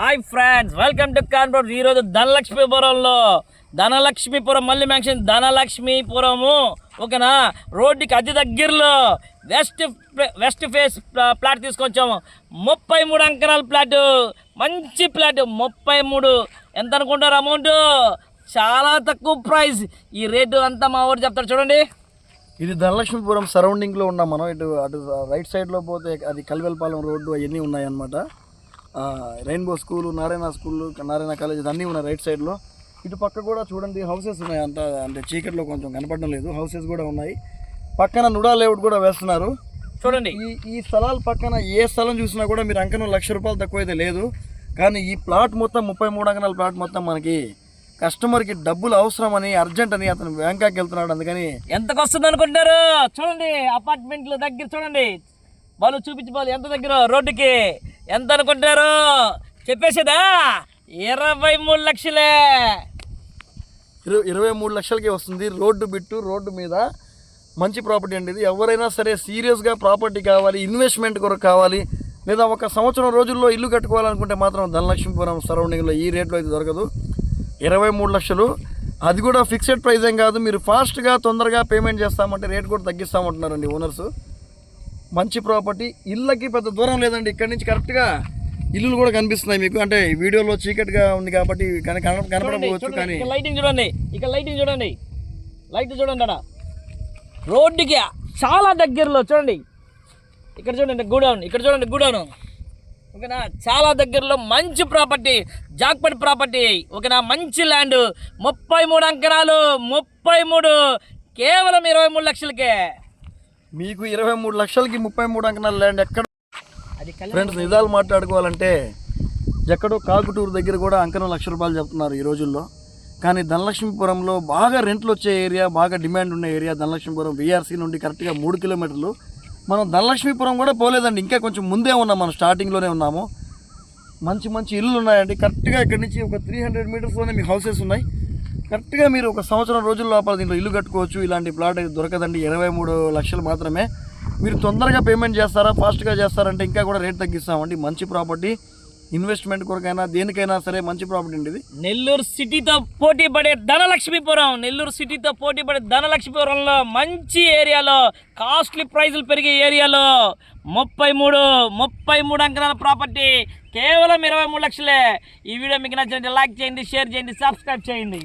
Hi friends welcome to Kanpur. ఈరోజు ధనలక్ష్మీపురంలో ధనలక్ష్మీపురం మళ్ళీ మ్యాక్షన్ ధనలక్ష్మీపురము ఓకేనా? రోడ్డుకి అతి దగ్గరలో వెస్ట్ వెస్ట్ ఫేస్ ప్లాట్ తీసుకొచ్చాము. ముప్పై మూడు అంకనాల ప్లాట్ మంచి ప్లాట్. ముప్పై మూడు. ఎంత అనుకుంటారు అమౌంట్? చాలా తక్కువ ప్రైస్. ఈ రేటు అంతా మా ఊరు చెప్తారు చూడండి. ఇది ధనలక్ష్మీపురం సరౌండింగ్లో ఉన్నాం మనం. ఇటు అటు రైట్ సైడ్లో పోతే అది కలివెల్పాలెం రోడ్డు అవన్నీ ఉన్నాయన్నమాట. Rainbow school Narayana school Narayana college అన్నీ ఉన్నాయి రైట్ సైడ్లో ఇటు పక్క కూడా చూడండి హౌసెస్ ఉన్నాయి. అంత అంటే చీకట్లో కొంచెం కనపడడం లేదు. హౌసెస్ కూడా ఉన్నాయి. పక్కన నుడా లేఅవుట్ కూడా వేస్తున్నారు. చూడండి. ఈ ఈ స్థలాల పక్కన ఏ స్థలం చూసినా కూడా మీరు అంకనం లక్ష రూపాయలు తక్కువ అయితే లేదు. కానీ ఈ ప్లాట్ మొత్తం ముప్పై మూడు అంకణాల ప్లాట్ మొత్తం మనకి కస్టమర్కి డబ్బులు అవసరం అని అర్జెంట్ అని అతను బ్యాంకాక్ వెళ్తున్నాడు. అందుకని ఎంతకు వస్తుంది అనుకుంటారు చూడండి అపార్ట్మెంట్ల దగ్గర చూడండి. వాళ్ళు చూపించి వాళ్ళు ఎంత దగ్గర? రోడ్డుకి. ఎంత అనుకుంటారు చెప్పేసేదా? ఇరవై మూడు లక్షలే. ఇరవై ఇరవై మూడు లక్షలకి వస్తుంది. రోడ్డు బిట్టు రోడ్డు మీద మంచి ప్రాపర్టీ అండి ఇది. ఎవరైనా సరే సీరియస్గా ప్రాపర్టీ కావాలి ఇన్వెస్ట్మెంట్ కొరకు కావాలి లేదా ఒక సంవత్సరం రోజుల్లో ఇల్లు కట్టుకోవాలనుకుంటే మాత్రం ధనలక్ష్మీపురం సరౌండింగ్లో ఈ రేట్లో అయితే దొరకదు. ఇరవై మూడు లక్షలు. అది కూడా ఫిక్స్డ్ ప్రైస్ ఏం కాదు. మీరు ఫాస్ట్గా తొందరగా పేమెంట్ చేస్తామంటే రేట్ కూడా తగ్గిస్తామంటున్నారండి ఓనర్స్. మంచి ప్రాపర్టీ ఇళ్ళకి పెద్ద దూరం లేదండి. ఇక్కడి నుంచి కరెక్ట్గా ఇల్లులు కూడా కనిపిస్తున్నాయి మీకు. అంటే వీడియోలో చీకటిగా ఉంది కాబట్టి కన- కన- లైటింగ్ చూడండి ఇక్కడ లైటింగ్ చూడండి. లైట్ చూడండి. అన్న. రోడ్డుకి చాలా దగ్గరలో చూడండి. ఇక్కడ చూడండి గూడౌన్. ఇక్కడ చూడండి గూడౌన్. ఓకేనా? చాలా దగ్గరలో మంచి ప్రాపర్టీ జాక్పట్ ప్రాపర్టీ. ఓకేనా? మంచి ల్యాండ్ ముప్పై మూడు అంకణాలు ముప్పై మూడు కేవలం ఇరవై మూడు లక్షలకే. మీకు ఇరవై మూడు లక్షలకి ముప్పై మూడు అంకణాల ల్యాండ్ ఎక్కడ? ఫ్రెండ్స్ నిజాలు మాట్లాడుకోవాలంటే ఎక్కడో కాకుటూరు దగ్గర కూడా అంకణం లక్ష రూపాయలు చెప్తున్నారు ఈ రోజుల్లో. కానీ ధనలక్ష్మీపురంలో బాగా రెంట్లు వచ్చే ఏరియా బాగా డిమాండ్ ఉన్న ఏరియా ధనలక్ష్మీపురం బీఆర్సీ నుండి కరెక్ట్గా మూడు కిలోమీటర్లు మనం ధనలక్ష్మీపురం కూడా పోలేదండి ఇంకా కొంచెం ముందే ఉన్నాం మనం స్టార్టింగ్లోనే ఉన్నాము. మంచి మంచి ఇల్లు ఉన్నాయండి కరెక్ట్గా ఇక్కడి నుంచి ఒక త్రీ హండ్రెడ్ మీటర్స్లోనే మీ హౌసెస్ ఉన్నాయి. కరెక్ట్గా మీరు ఒక సంవత్సరం రోజుల లోపల దీంట్లో ఇల్లు కట్టుకోవచ్చు. ఇలాంటి ప్లాట్ దొరకదండి. ఇరవై మూడు లక్షలు మాత్రమే. మీరు తొందరగా పేమెంట్ చేస్తారా? ఫాస్ట్గా చేస్తారంటే ఇంకా కూడా రేట్ తగ్గిస్తామండి. మంచి ప్రాపర్టీ ఇన్వెస్ట్మెంట్ కొరకైనా దేనికైనా సరే మంచి ప్రాపర్టీ అండి ఇది. నెల్లూరు సిటీతో పోటీ పడే ధనలక్ష్మీపురం. నెల్లూరు సిటీతో పోటీ పడే ధనలక్ష్మీపురంలో మంచి ఏరియాలో కాస్ట్లీ ప్రైజులు పెరిగే ఏరియాలో ముప్పై మూడు ముప్పై మూడు అంకణాల ప్రాపర్టీ కేవలం ఇరవై మూడు లక్షలే. ఈ వీడియో మీకు నచ్చినట్టు లైక్ చేయండి షేర్ చేయండి సబ్స్క్రైబ్ చేయండి.